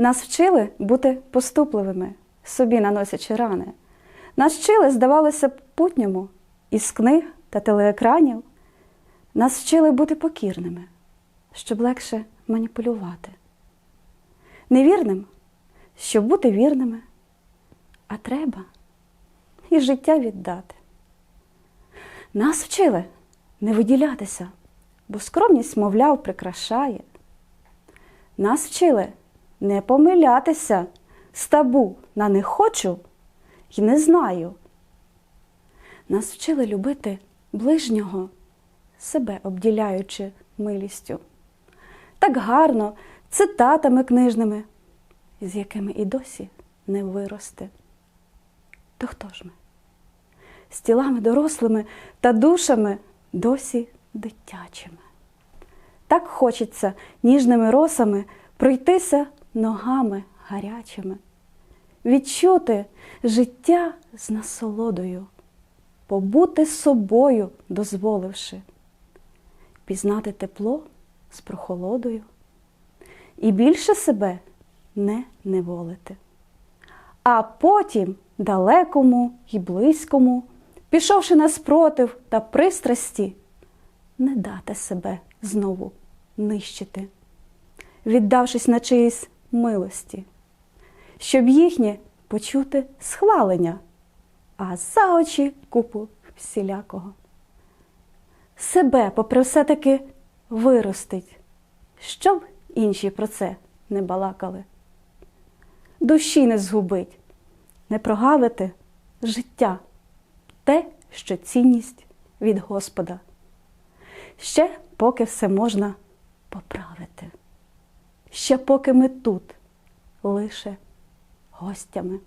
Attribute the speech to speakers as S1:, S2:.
S1: Нас вчили бути поступливими, собі наносячи рани. Нас вчили, здавалося путньому із книг та телеекранів. Нас вчили бути покірними, щоб легше маніпулювати. Невірним, щоб бути вірними, а треба і життя віддати. Нас вчили не виділятися, бо скромність, мовляв, прикрашає. Нас вчили не помилятися з табу на не хочу і не знаю. Нас вчили любити ближнього, себе обділяючи милістю. Так гарно, цитатами книжними, з якими і досі не виросте. То хто ж ми? З тілами дорослими та душами досі дитячими. Так хочеться ніжними росами пройтися ногами гарячими, відчути життя з насолодою, побути собою, дозволивши, пізнати тепло з прохолодою і більше себе не неволити. А потім далекому і близькому, пішовши на спротив та пристрасті, не дати себе знову нищити, віддавшись на чиїсь милості, щоб їхнє почути схвалення, а за очі купу всілякого. Себе, попри все таки, виростить, щоб інші про це не балакали. Душі не згубить, не прогавити життя, те, що цінність від Господа. Ще поки все можна поправити. Ще поки ми тут лише гостями.